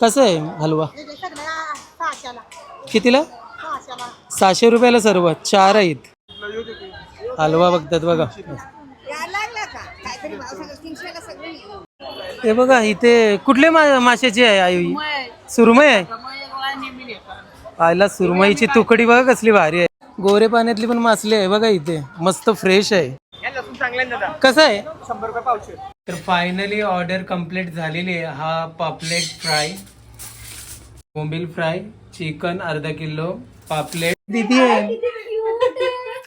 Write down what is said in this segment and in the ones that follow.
कसं आहे हलवा? कितीला? सहाशे रुपयाला सर्व चार आहेत. हलवा बघतात बघा. हे बघा इथे कुठले मा माशाची आहे आई? सुरमई आहे? आयला सुरमईची तुकडी बघा कसली भारी आहे. गोरे पाण्यातली पण मासली आहे बघा इथे. मस्त फ्रेश आहे. कसं आहे? तर फायनली ऑर्डर कंप्लीट झालेली आहे. हा पापलेट फ्राय बोंबील फ्राय चिकन अर्धा किलो पापलेट. दिदी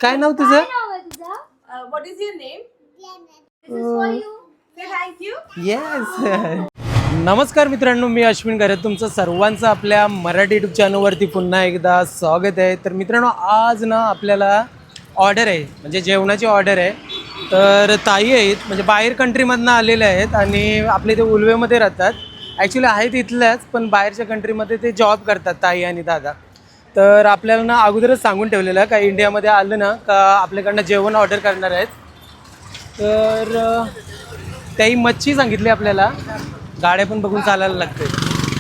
काय नाव तुझं? What is your name thank you yes नमस्कार मित्रांनो मी अश्विन घरे. तुमचं सर्वांचं आपल्या मराठी युट्यूब चॅनलवरती पुन्हा एकदा स्वागत आहे. तर मित्रांनो आज ना आपल्याला ऑर्डर आहे. म्हणजे जेवणाची ऑर्डर आहे. तर ताई आहेत म्हणजे बाहेर कंट्रीमधनं आलेले आहेत आणि आपले ते उलवेमध्ये राहतात. ॲक्च्युली आहेत इथल्याच पण बाहेरच्या कंट्रीमध्ये ते जॉब करतात ताई आणि दादा. तर आपल्याला ना अगोदरच सांगून ठेवलेलं आहे का इंडियामध्ये आलं ना का आपल्याकडनं जेवण ऑर्डर करणार आहेत. तर त्याही मच्छी सांगितली आपल्याला. गाड्या पण बघून चालायला लागते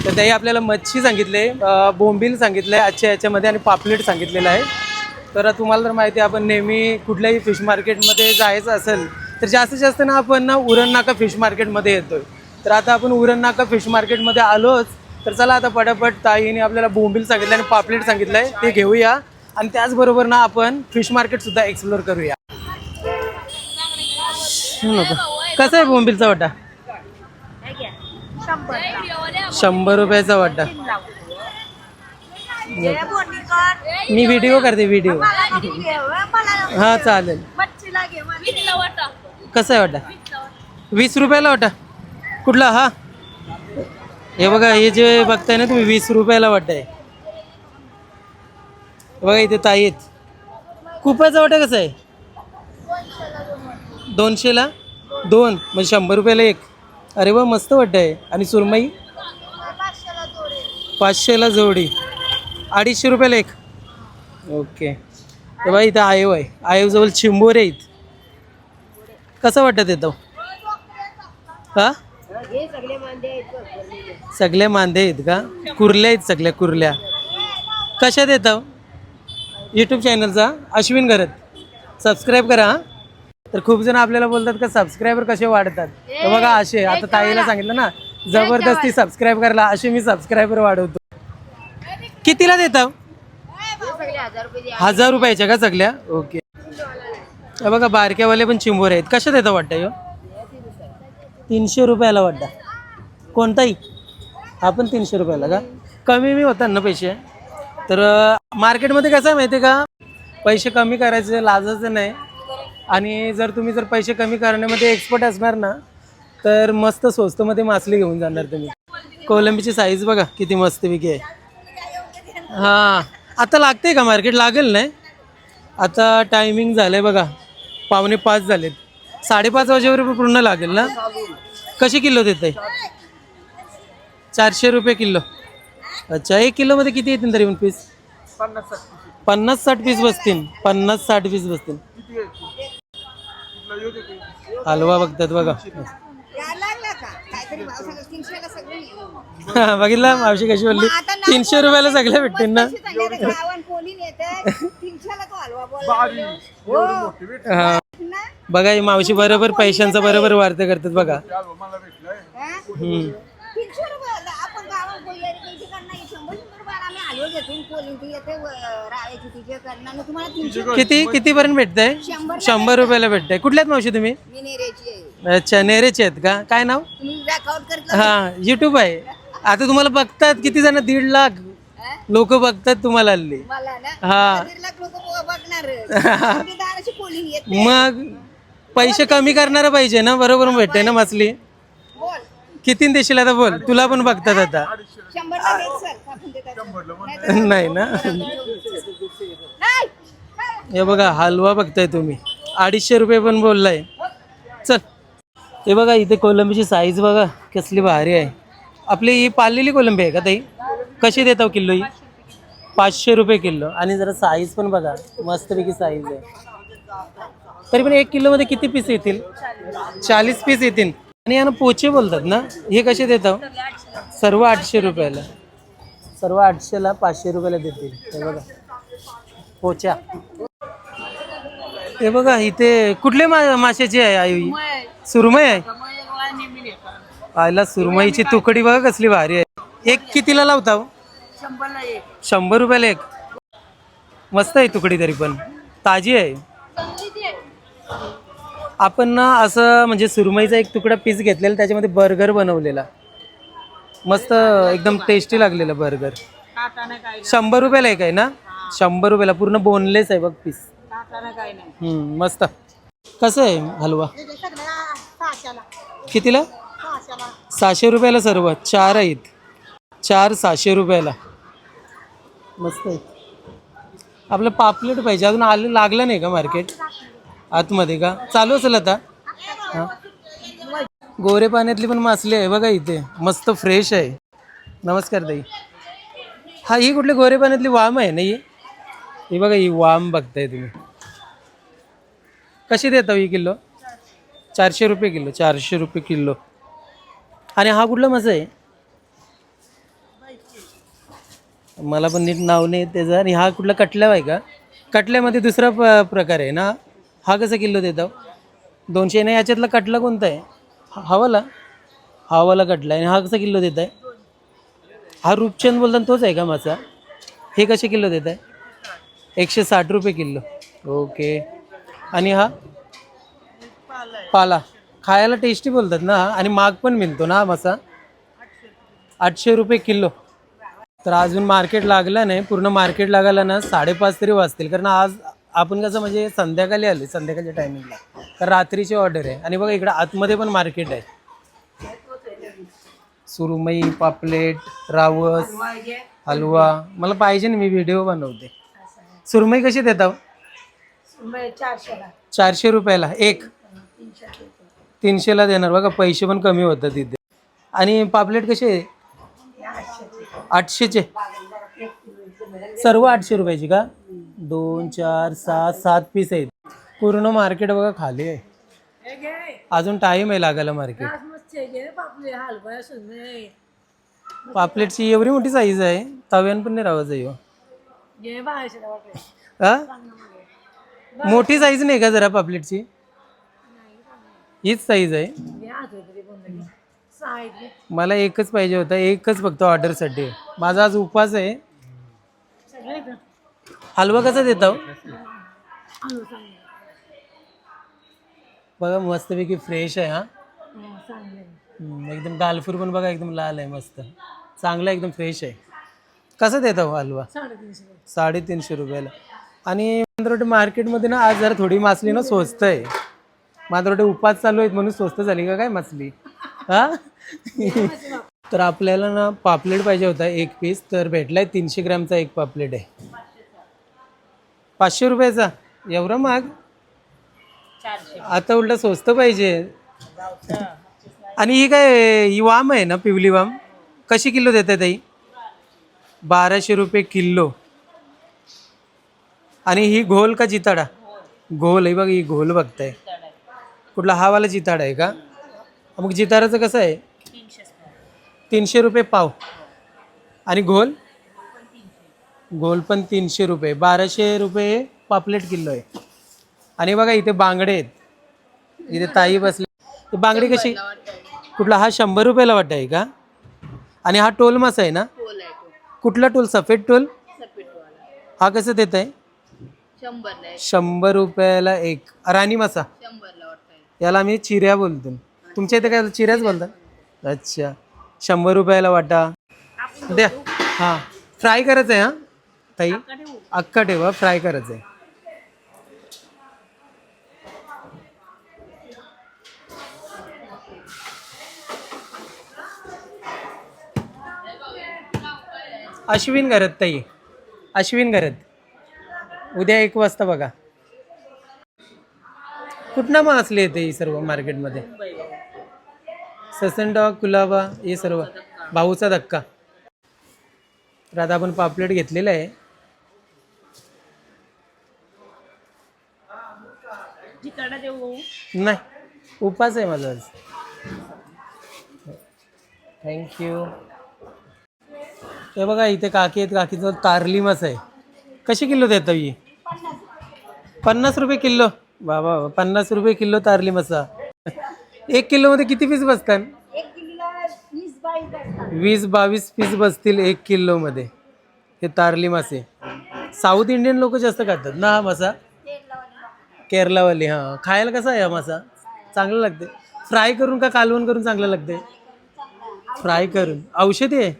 तर त्याही आपल्याला मच्छी सांगितले बोंबील सांगितलं आहे आजच्या याच्यामध्ये आणि पापलेट सांगितलेलं आहे. तर तुम्हाला तर माहिती आहे आपण नेहमी कुठल्याही फिश मार्केटमध्ये जायचं असेल तर जास्तीत जास्त ना आपण ना उरण नाका फिश मार्केटमध्ये येतो तर आता आपण उरण नाका फिश मार्केटमध्ये आलोच तर चला आता पटापट ताईने आपल्याला बोंबील सांगितलं आणि पापलेट सांगितलं आहे ते घेऊया. आणि त्याचबरोबर ना आपण फिश मार्केटसुद्धा एक्सप्लोअर करूया. कसा आहे बोंबीलचा वाटा शंभर रुपयाचा वाटा मी व्हिडिओ करते व्हिडिओ हा? चालेल. कसा आहे वाटा? वीस रुपयाला वाटा? कुठला हा? हे बघा हे जे बघताय ना तुम्ही वीस रुपयाला वाटा आहे. हे बघा इथे ताई आहेत. कुपाचा वाटा कसा आहे? दोनशेला? दोन म्हणजे शंभर रुपयाला एक. अरे वा मस्त वाटत आहे. आणि सुरमई? पाचशेला जोडी. अडीचशे रुपयाला एक ओके. तर बघा इथं आयो आहे. आयोजवळ चिंबोरे आहेत. कसं वाटत येतो हा? सगळ्या मांदे आहेत का? कुर्ल्या आहेत सगळ्या कुर्ल्या. कशात येतं यूट्यूब चॅनलचा अश्विन घरत. सबस्क्राईब करा हा. तर खूप जण आपल्याला बोलतात का सबस्क्रायबर कसे वाढतात? तर बघा असे. आता ताईला सांगितलं ना जबरदस्ती सबस्क्राईब करायला. असे मी सबस्क्रायबर वाढवतो. कितीला देता? हजार रुपयाच्या का सगळ्या? ओके. हे बघा बारक्यावाले पण चिंबोर आहेत. कशा देता वाटतं ह्यो? तीनशे रुपयाला वाटतं. कोणताही? हा पण तीनशे रुपयाला का? कमी मी होतात ना पैसे. तर मार्केटमध्ये कसं आहे माहिती आहे का? पैसे कमी करायचे लाजायचं नाही. आणि जर तुम्ही जर पैसे कमी करण्यामध्ये एक्सपर्ट असणार ना तर मस्त स्वस्तमध्ये मासली घेऊन जाणार तुम्ही. कोलंबीची साईज बघा किती मस्त आहे. हां. आता लागते का मार्केट? लागेल नाही? आता टायमिंग झालं आहे बघा. पावणे पाच झालेत. साडेपाच वाजेवर पूर्ण लागेल ना? कशी किलो देत चारशे रुपये किलो. अच्छा एक किलोमध्ये किती येतील तरी पण पीस पन्नास साठ पीस बसतील. पन्नास साठ पीस बसतील. हलवा बघतात बघा. सगळे बघितलं? मावशी कशी बोलली? तीनशे रुपयाला सगळ्या भेटतील ना? गावान कोणी नेत तीनशेला तो हलवा बोलला हो. हा. ना? बघा ही मावशी बरोबर पैशांचा बरोबर वार्ता करतात बघा. हा? हम्म. तीनशे रुपये आपण गावात बोलले काही ठिकाण नाही शंभर शंभर रुपये आम्ही हलवा घेतो कोणी ती येते व- राहायची तिच्या करणार तुम्हाला तीनशे किती किती पर्यंत भेटतंय? शंभर शंभर रुपयाला भेटतंय. कुठल्यात मावशी तुम्ही? मी नेरेची आहे. अच्छा नेरेचे आहेत का? काय नाव? तुम्ही बॅकआउट करत हा युट्यूब आहे. आता तुम्हाला बघतात किती जण? दीड लाख लोक बघतात तुम्हाला हल्ली. मला ना? हा. दीड लाख लोक बघणार. आमची दाराची पोलिंग येत नाही. मग पैसे कमी करणार पाहिजे ना? बरोबर भेटते ना मछली बोल. किती देशील आता बोल? तुला पण बघतात आता. शंभर ला देत सर. कापून देतात. नाहीतर- नाही ना? नाही. हे बघा हलवा बघताय तुम्ही. अडीचशे रुपये पण बोललाय. चल. हे बघा इथे कोलंबीची साईज बघा कसली भारी आहे. आपली ही पाळलेली कोलंबी आहे का ताई? कशी देता किलो ही? पाचशे रुपये किलो आणि जरा साईज पण बघा. मस्तपैकी साईज आहे. तरी पण एक किलोमध्ये किती पीस येतील? चाळीस पीस येतील. आणि यांना पोचे बोलतात ना? हे कसे देता सर्व आठशे रुपयाला. सर्व आठशेला पाचशे रुपयाला देतील. हे बघा. पोच्या. हे बघा इथे कुठले मा माशाची आहे आई? सुरमय आहे? पाहिला सुरमईची तुकडी बघा कसली भारी आहे. एक कितीला लावता हो? शंभर रुपयाला एक. मस्त आहे तुकडी तरी पण. ताजी आहे. आपण ना असं म्हणजे सुरमईचा एक तुकडा पीस घेतलेला त्याच्यामध्ये बर्गर बनवलेला. मस्त एकदम टेस्टी लागलेला बर्गर. शंभर रुपयाला एक आहे ना? शंभर रुपयाला. पूर्ण बोनलेस आहे बघ पीस. हम्म, मस्त. कसं आहे हलवा? कितीला? सहाशे रुपयाला सर्व. चार आहेत. चार सहाशे रुपयाला. मस्त आहेत. आपलं पापलेट पाहिजे. अजून आलं लागलं नाही का मार्केट? आतमध्ये का? चालू असेल आता? हां? गोरे पाण्यातली पण मासली आहे बघा इथे. मस्त फ्रेश आहे. नमस्कार ताई. हा ही कुठली गोरे पाण्यातली वाम आहे ना ही? ही बघा ही वाम बघताय तुम्ही. कशी देता हो ही किलो? चारशे रुपये किलो चारशे रुपये किलो. आणि हा कुठला मासा आहे? मला पण नीट नाव नाही त्याचं. आणि हा कुठला कटल्याव आहे का? कटल्यामध्ये दुसरा प प्रकार आहे ना? हा कसा किलो देतो? दोनशे नाही याच्यातला कटला कोणता आहे? हा- हवाला? हवाला कटला. आहे आणि हा कसा किलो देत आहे हा रूपचंद बोलताना तोच आहे का मासा? हे कसे किलो देत आहे एकशे साठ रुपये किलो. ओके. आणि हा? पाला. खायला टेस्टी बोलतात ना? आणि माग पण मिळतो ना मासा. आठशे रुपये किलो. तर अजून मार्केट लागलं नाही पूर्ण मार्केट लागायला ना साडेपाच तरी वाजतील. कारण आज आपण कसं म्हणजे संध्याकाळी आले संध्याकाळच्या टायमिंगला तर रात्रीची ऑर्डर आहे. आणि बघा इकडं आतमध्ये पण मार्केट आहे. सुरमई पापलेट रावस हलवा. मला पाहिजे ना मी व्हिडिओ बनवते. सुरमई कशी देता हो? चारशे रुपयाला. एक. तीनशेला देणार. बघा पैसे पण कमी होतात तिथे आणि पापलेट कसे आहे? आठशेचे. सर्व आठशे रुपयाची का? दोन चार सात सात पीस आहेत. पूर्ण मार्केट बघा खाली आहे. अजून टाइम आहे लागायला मार्केट. पापलेटची एवढी मोठी साईज आहे. तव्यान पण नाही राहायचं येऊ हा? मोठी साईज नाही का जरा पापलेटची? हीच साईज आहे. मला एकच पाहिजे होता एकच फक्त ऑर्डरसाठी माझा आज उपवास आहे. हलवा कसा देता? हो? बघा मस्तपैकी फ्रेश आहे हा. हम्म, एकदम दालफूर पण बघा एकदम लाल आहे मस्त. चांगला एकदम फ्रेश आहे. कसा देता हो हलवा? साडेतीनशे रुपयाला. आणि मला मार्केटमध्ये ना आज जरा थोडी मासली ना स्वस्त आहे. माझं वाटतं उपास चालू आहेत म्हणून स्वस्त झाली का काय मासली? हा? तर आपल्याला ना पापलेट पाहिजे होता एक पीस तर भेटलाय तीनशे ग्रॅमचा एक पापलेट आहे. पाचशे रुपयाचा? एवढा महाग? आता उलट स्वस्त पाहिजे. आणि ही काय ही वाम आहे ना पिवली वाम? कशी किलो देते ताई? बाराशे रुपये किलो. आणि ही घोल का जिताडा? घोल आहे बघ ही घोल बघताय. कुठला हा वाला जिताडा आहे का? मग जिताराचं कसं आहे? तीनशे रुपये पाव. आणि घोल? घोल पण तीनशे रुपये. बाराशे रुपये पापलेट किलो आहे. आणि बघा इथे बांगडे आहेत. इथे ताई बसले. बांगडी कशी? कुठला हा शंभर रुपयाला वाटत आहे का? आणि हा टोल मासा आहे ना? कुठला टोल? सफेद टोल? हा कसं देत आहे शंभर रुपयाला एक. राणी मासा. याला आम्ही चिऱ्या बोलतो. तुमच्या इथे काय चिऱ्याच बोलतात अच्छा. शंभर रुपयाला वाटा. द्या. हां. फ्राय करायचं आहे हां? ताई? अख्खा ठेवा फ्राय करायचं आहे अश्विन घरात ताई. अश्विन घरात. उद्या एक वाजता बघा. कुठनं मग असले येते ही सर्व मार्केटमध्ये? ससंडा कुलाबा हे सर्व. भाऊचा धक्का. तर आता आपण पापलेट घेतलेलं आहे. नाही उपास आहे माझा आज. थँक्यू हे बघा इथे काकी आहेत. काकीचं कारली मास आहे. कशी किलो देतो ही? पन्नास रुपये किलो. बाबा पन्नास रुपये किलो तारली मसा. एक किलोमध्ये किती पीस बसतात? एक किलोला वीस बावीस बसतात. वीस बावीस पीस बसतील एक किलोमध्ये. हे तारली मासे. साऊथ इंडियन लोक जास्त खातात ना हा मासा? केरलावाली हां. खायला कसा आहे हा मासा? चांगला लागते. फ्राय करून का कालवण करून चांगलं लागते? फ्राय करून. औषधी आहे?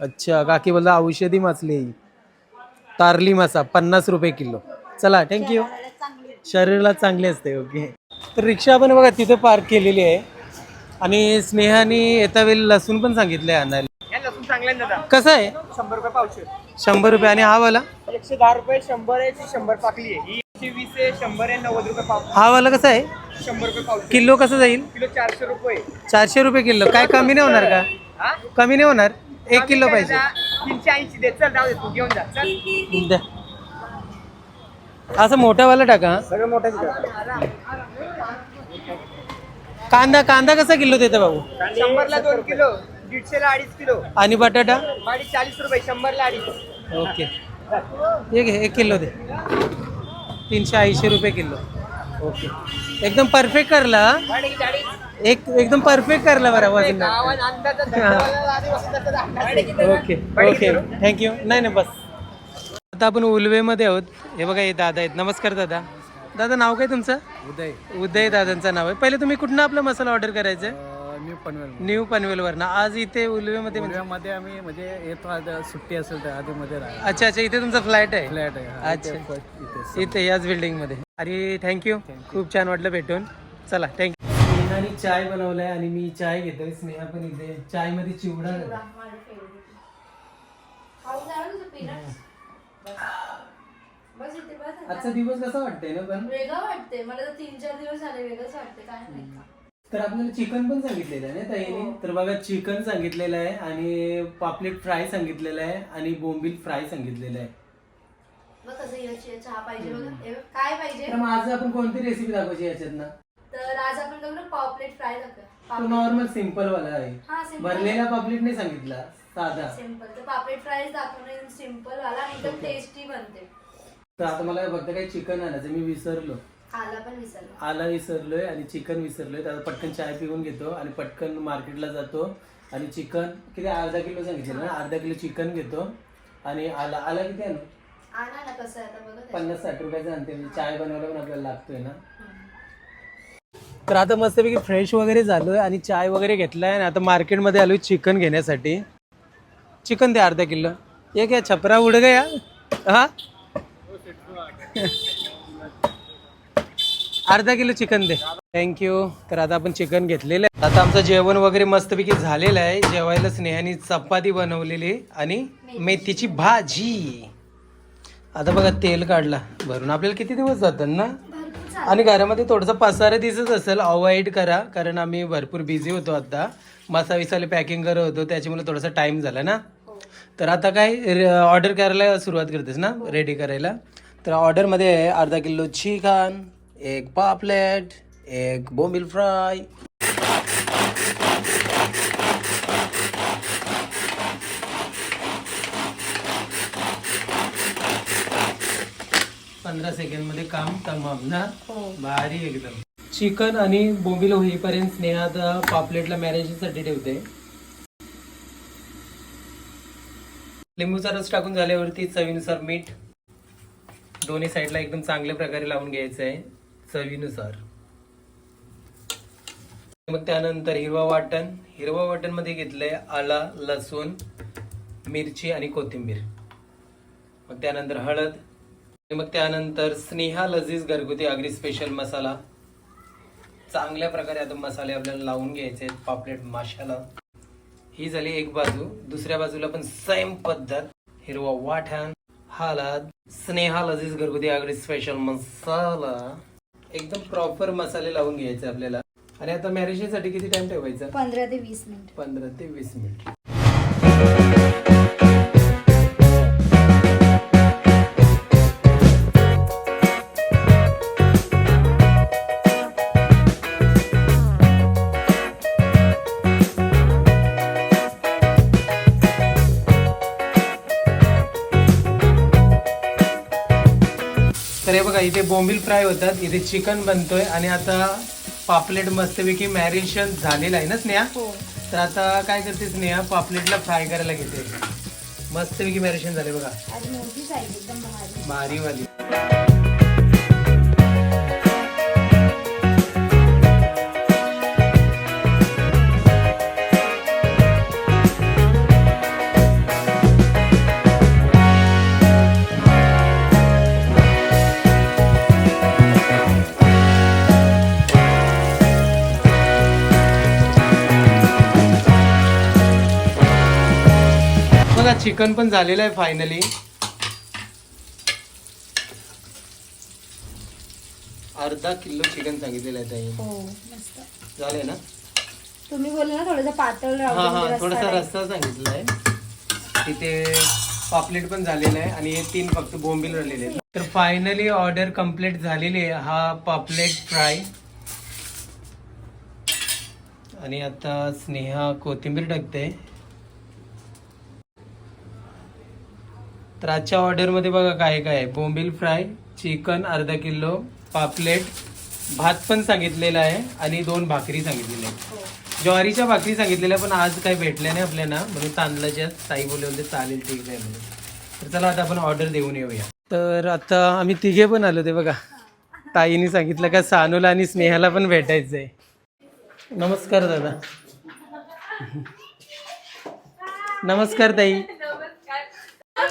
अच्छा काकी बोलला औषधी मासली. आहे ही. तारली मासा पन्नास रुपये किलो. चला थँक्यू शरीराला चांगले असते ओके. तर रिक्षा पण बघा तिथे पार्क केलेली आहे. आणि स्नेहाने येता वेळी लसूण पण सांगितलं आहे आणायला. लसूण चांगला आहे दादा. कसं आहे? शंभर रुपये पावशे. शंभर रुपये. आणि हा वाला? एकशे दहा रुपये शंभर आहे ती शंभर पाकली आहे. ही एकशे वीस आहे शंभर आहे नव्वद रुपये पाव. हा वाला कसा आहे? शंभर रुपये पावशे. किलो कसं जाईल? किलो चारशे रुपये. चारशे रुपये किलो. काय कमी नाही होणार का? हा? कमी नाही होणार. एक किलो पाहिजे. तीनशे ऐंशी दे. चल जाऊ दे तू घेऊन जा. चल. द्या. असं मोठावाला टाका. सगळं मोठं कांदा कांदा कसा किलो देतं भाऊ? शंभरला दोन किलो दीडशेला अडीच किलो. आणि बटाटा? अडीच चाळीस रुपये शंभरला अडीच. ओके. हे घे एक किलो दे. तीनशे ऐंशी रुपये किलो. ओके. एकदम परफेक्ट करला एक एकदम परफेक्ट करला बरं वजन. Okay okay. थँक्यू नाही नाही बस. आता आपण उलवेमध्ये आहोत. हे बघा हे दादा आहेत. नमस्कार दादा. दादा नाव काय तुमचं? उदय. उदय दादांचं नाव आहे. पहिले तुम्ही कुठनं आपला मसाला ऑर्डर करायचं? न्यू पनवेल न्यू पनवेलवरनं. आज इथे उलवेमध्ये म्हणजे मध्ये आम्ही म्हणजे येतो आता सुट्टी असेल तर आधी मध्ये राहा अच्छा अच्छा. इथे तुमचा फ्लॅट आहे. फ्लॅट आहे. अच्छा. इथे इथे याच बिल्डिंगमध्ये आणि थँक्यू खूप छान वाटलं भेटून. चला थँक्यू स्नेहाने चाय बनवलाय आणि मी चाय घेतोय. स्नेहा पण इथे आजचा दिवस कसा वाटतंय ना पण? वेगळं वाटते मला तर तीन चार दिवस झाले वेगळंच वाटते काय नाही तर आपल्याला चिकन पण सांगितलेलं आहे ना ताईने? तर बघा चिकन सांगितलेलं आहे आणि पापलेट फ्राय सांगितलेलं आहे आणि बोंबील फ्राय सांगितलेलं आहे. मग कसं याची चहा पाहिजे बघा. हे बघ, काय पाहिजे? तर मग आज आपण कोणती रेसिपी दाखवायची याच्यात ना तर आज आपण पॉपलेट फ्राय नॉर्मल सिंपल वाला आहे. हा भरलेला पापलेट नाही सांगितला. साधा. सिंपल तर पापलेट फ्राय दाखवणं सिंपल वाला आणि एकदम टेस्टी बनते. तर आता मला फक्त काही चिकन आणायचं मी विसरलो. आला पण विसरला. आला विसरलोय आणि चिकन विसरलोय. तर आता पटकन चाय पिऊन घेतो आणि पटकन मार्केटला जातो आणि चिकन किती अर्धा किलो सांगितलं ना? अर्धा किलो चिकन घेतो आणि आला. आला किती आणू? आणा ना कसं आहे आता बघा त्याच्यात. पन्नास साठ रुपयाचं आणते म्हणजे चाय बनवायला पण आपल्याला लागतोय ना? तर आता मस्तपैकी फ्रेश वगैरे झालोय आणि चाय वगैरे घेतलाय आणि आता मार्केटमध्ये आलोय चिकन घेण्यासाठी. चिकन द्या अर्धा किलो. एक या छपरा उड गया. हा? अर्धा किलो चिकन दे. थँक्यू तर आता आपण चिकन घेतलेलं आहे. आता आमचं जेवण वगैरे मस्तपैकी झालेलं आहे. जेवायला स्नेहाने चपाती बनवलेली आणि मेथीची भाजी. आता बघा तेल काढला. भरून आपल्याला किती दिवस जातात ना. आणि घरामध्ये थोडासा पसारा दिसत असेल अवॉइड करा. कारण आम्ही भरपूर बिझी होतो आता. मसा विसाले पॅकिंग करत होतो त्याच्यामुळे थोडासा टाइम झाला ना. तर आता काय ऑर्डर करायला सुरुवात करतेस ना रेडी करायला. तर ऑर्डरमध्ये आहे अर्धा किलो चिकन एक पापलेट एक बोंबिल फ्राय. पंधरा सेकंडमध्ये काम तमाम ना भारी एकदम. चिकन आणि बोंबील होईपर्यंत स्नेहा आता पापलेटला मॅरेजसाठी ठेवते. लिंबूचा रस टाकून झाल्यावरती चवीनुसार मीठ दोन्ही साईडला एकदम चांगल्या प्रकारे लावून घ्यायचं आहे चवीनुसार. मग त्यानंतर हिरवा वाटण. हिरवा वाटणमध्ये घेतलंय आला लसूण मिरची आणि कोथिंबीर. मग त्यानंतर हळद. आणि मग त्यानंतर स्नेहा लजीज घरगुती आगरी स्पेशल मसाला. चांगल्या प्रकारे आता मसाले आपल्याला लावून घ्यायचे आहेत. पापलेट माशाला ही झाली एक बाजू. दुसऱ्या बाजूला पण सेम पद्धत. हिरवा वाटण हळद स्नेहा लजीज घरगुती आगरी स्पेशल मसाला. एकदम प्रॉपर मसाले लावून घ्यायचे आपल्याला. आणि आता मॅरेजसाठी किती टाइम ठेवायचा? पंधरा ते वीस मिनिट. पंधरा ते वीस मिनिट. इथे बोंबील फ्राय होतात. इथे चिकन बनतोय आणि आता पापलेट मस्तपैकी मॅरिनेशन झालेलं आहे ना स्नेहा? तर आता काय करते स्नेहा? पापलेटला फ्राय करायला घेते. मस्तपैकी मॅरिनेशन झाले बघा. भारी. भारीवाली चिकन पण झालेलं आहे फायनली अर्धा किलो चिकन सांगितलेलं आहे ताई. हो मस्त. झालंय ना? तुम्ही बोलले ना थोडंसं पातळ हा राहू हा थोडासा रस्सा रस्ता सांगितला आहे. तिथे पापलेट पण झालेला आहे आणि हे तीन फक्त बोंबील राहिलेले आहेत. तर फायनली ऑर्डर कंप्लीट झालेली आहे. हा पापलेट फ्राय. आणि आता स्नेहा कोथिंबीर टाकते. तर आजच्या ऑर्डरमध्ये बघा काय काय आहे. बोंबील फ्राय चिकन अर्धा किलो पापलेट भात पण सांगितलेला आहे आणि दोन भाकरी सांगितलेल्या आहेत. ज्वारीच्या भाकरी सांगितलेल्या पण आज काही भेटल्या नाही आपल्याला म्हणून तांदळाच्या ताई होते चालेल ठीक आहे म्हणून. तर चला आता आपण ऑर्डर देऊन येऊया. तर आता आम्ही तिघे पण आलो ते बघा. ताईने सांगितलं का सानूला आणि स्नेहाला पण भेटायचं आहे नमस्कार दादा. नमस्कार ताई.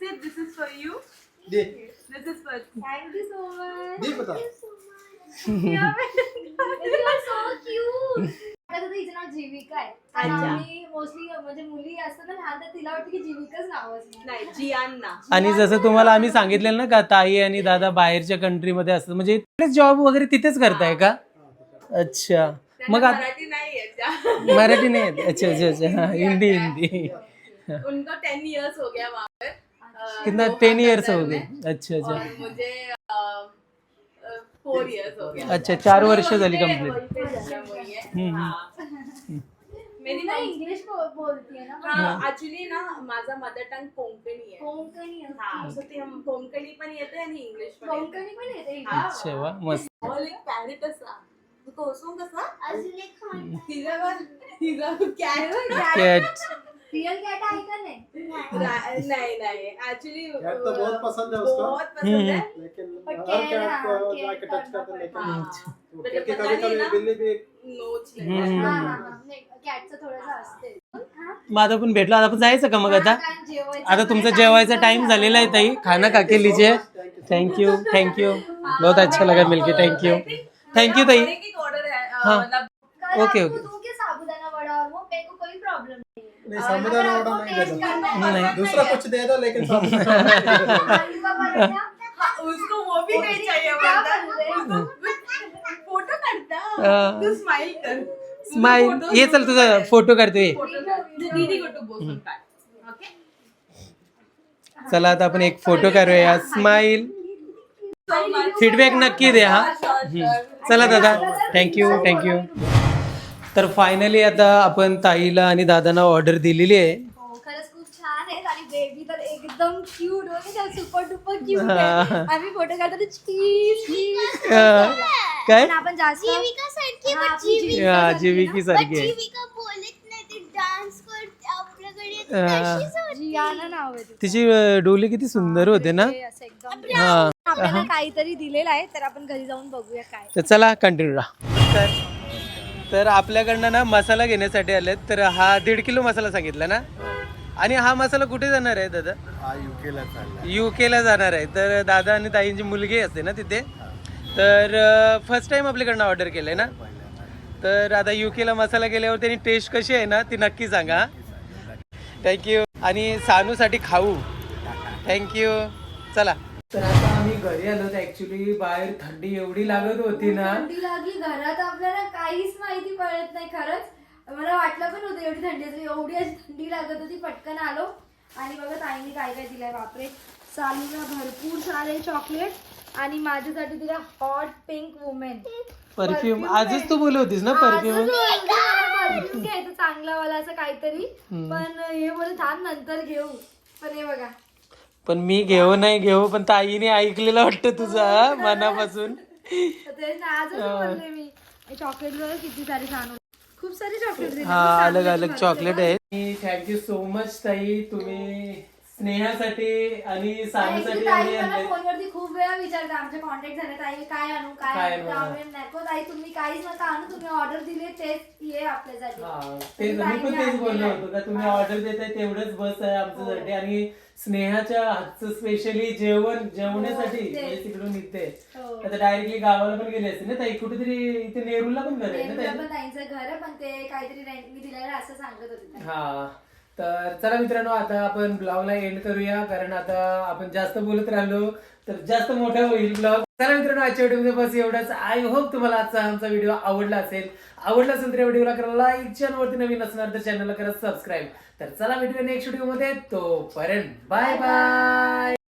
Say, this is for you. They This is for. Thank you so much. दे बता You are so cute. आता तर हिचं नाव जीविका आहे आणि अच्छा. आम्ही मोस्टली म्हणजे मुली असतात ना लहान तर तिला वाटतं की जीविकाच नाव असणार नाही Gianna. आणि जसं तुम्हाला आम्ही सांगितलेलं ना का ताई आणि दादा बाहेरच्या कंट्रीमध्ये असतात म्हणजे जॉब वगैरे तिथेच करताय का अच्छा मग आता मराठी नाही. मराठी नाही येत. अच्छा अच्छा अच्छा हा, हिंदी हिंदी उनका टेन इयर्स हो गया वहाँ पर कितना टेन ईयर्स हो गए। अच्छा अच्छा। मुझे फोर इयर्स हो गया। अच्छा चार वर्ष झाली कंप्लीट वहीं पे जन्म हुई है। हम्म. हाँ. मेरी ना मम्मी इंग्लिश बोलतीये ना हा ऍक्च्युली ना माझा मदर टंग कोंकणी आहे कोंकणी हा. सो ते कोंकणी पण येते आणि इंग्लिश पण कोंकणी पण येते हा. अच्छा वा मस्त. ऑल एक पॅरेट असा. तू कोसून कसा? तिचा तिचा कॅट कॅट रिअल कॅट आहे का नाही? नाही. नहीं एक्चुअली कैट तो बहुत पसंद है उसको. बहुत पसंद है लेकिन But हर care, कैट हाँ, को care जाके टच करना करते हैं, लेकिन हाँ. वो मुझे क्योंकि पता कभी नहीं कभी ना। बिल्ली भी नोच हम्म. लेते हा, हा, हा. नाही, कॅटचं थोडंसं असते. हा? मग आता पण भेटलो. आता आपण जायचं का मग आता? आता तुमचा जेवायचा. टाइम झालेला आहे ताई. खाना के लीजिए? थैंक यू थैंक यू बहुत अच्छा लगा मिलके. थैंक यू थैंक यू ताई. है ओके, ओके. दूं के साबुदाना वड़ा और वो? मेरे को कोई प्रॉब्लम नहीं नहीं दूसरा कुछ दे दो लेकिन हाँ, उसको वो भी नहीं चाहिए? फोटो काढता. हाँ. तू स्माइल कर. स्माइल ये चल तुझा फोटो करते फोटो काढ. दीदी को तो बोसून काढ. ओके? चला आता आपण एक फोटो करूया स्माइल फीडबॅक नक्की द्या हा. चला दादा. थँक्यू थँक्यू तर फायनली आता आपण ताईला आणि दादांना ऑर्डर दिलेली आहे. हो, खरंच खूप छान आहे आणि बेबी तर एकदम क्यूट होते सुपर डुपर क्यूट हा. आहे. आम्ही फोटो काढतो चीज चीज अं, काय? पण आपण जास्त जीविका सारखी हा, पण आपली जीविका हा, सारखी जीविकी पण सारखी आहे. जीविका बोलत नाही ती डान्स करते आपल्याकडे येते हा. तशीच होती. जियाना नाव आहे तिचं. तिची अं, डोली किती सुंदर होते ना? असं एकदम हा. आपल्याला काहीतरी दिलेलं आहे तर आपण घरी जाऊन बघूया काय. तर चला कंटिन्यू राहा. तर तर आपल्याकडनं ना मसाला घेण्यासाठी आले तर हा दीड किलो मसाला सांगितला ना? आणि हा मसाला कुठे जाणार आहे दादा? हा युकेला चालला यू केला जाणार आहे. तर दादा आणि ताईंची मुलगी असते ना तिथे? तर फर्स्ट टाइम आपल्याकडनं ऑर्डर केलं आहे ना तर आता यू केला मसाला गेल्यावर त्यांनी टेस्ट कशी आहे ना ती नक्की सांगा थँक्यू आणि सानूसाठी खाऊ. थँक्यू चला. तर आता आम्ही घरी आलो तर ऍक्च्युली बाहेर थंडी एवढी लागत होती ना. थंडी लागली. घरात आपल्याला काहीच माहिती पडत नाही खरंच. मला वाटलं पण होतं एवढी थंडी असेल. एवढी अशी थंडी लागत होती. पटकन आलो. आणि बघा ताईने काय काय दिलंय. बापरे. सालीला भरपूर सारे चॉकलेट आणि माझ्यासाठी दिला हॉट पिंक वुमेन परफ्यूम आजच तू बोलत होतीस ना परफ्यूम परफ्यूम घ्यायचं चांगला वाला असं काहीतरी. पण हे बोल थांब नंतर घेऊ. पण हे बघा. पण मी घेऊ नाही घेऊ पण ताईने ऐकलेलं वाटतं तुझं मनापासून. चॉकलेट किती सारे. खूप सारे चॉकलेट हा अलग अलग चॉकलेट आहे. थँक्यू सो मच ताई. तुम्ही स्नेहासाठी आणि आणि मला आणले. फोनवरती खूप वेळा विचारते आमचे कॉन्टॅक्ट झाले ताई काय आणू काय काय आणू, हा. आम्ही नको ताई तुम्ही काहीच नका आणू तुम्ही ऑर्डर दिली तेच ये आपल्यासाठी हा, तेच मी पण तेच बोललो होतो का तुम्ही ऑर्डर देताय तेवढंच बस आहे आमच्यासाठी आणि स्नेहाच्या हातचं स्पेशली जेवण जेवण्यासाठी हो, ते. म्हणजे तिकडून इथे हो. आता डायरेक्टली गावाला पण गेले असते ना ताई कुठेतरी इथे नेरूरला पण घर आहे ना नेमकं ताई पण ताईंचं घर आहे पण ते काहीतरी रेंटनी दिलेलं असं सांगत होते ताई. हा तर चला मित्रांनो आता आपण ब्लॉगला एंड करूया कारण आता आपण जास्त बोलत राहिलो तर जास्त मोठा होईल ब्लॉग चला मित्रांनो आजच्या व्हिडिओमध्ये बस एवढंच. आय होप तुम्हाला आजचा आमचा व्हिडिओ आवडला असेल. आवडला असेल तर व्हिडिओला करा लाईक चॅनलवरती नवीन असणार तर चॅनलला करा सबस्क्राईब तर चला भेटूया नेक्स्ट व्हिडिओमध्ये तोपर्यंत बाय बाय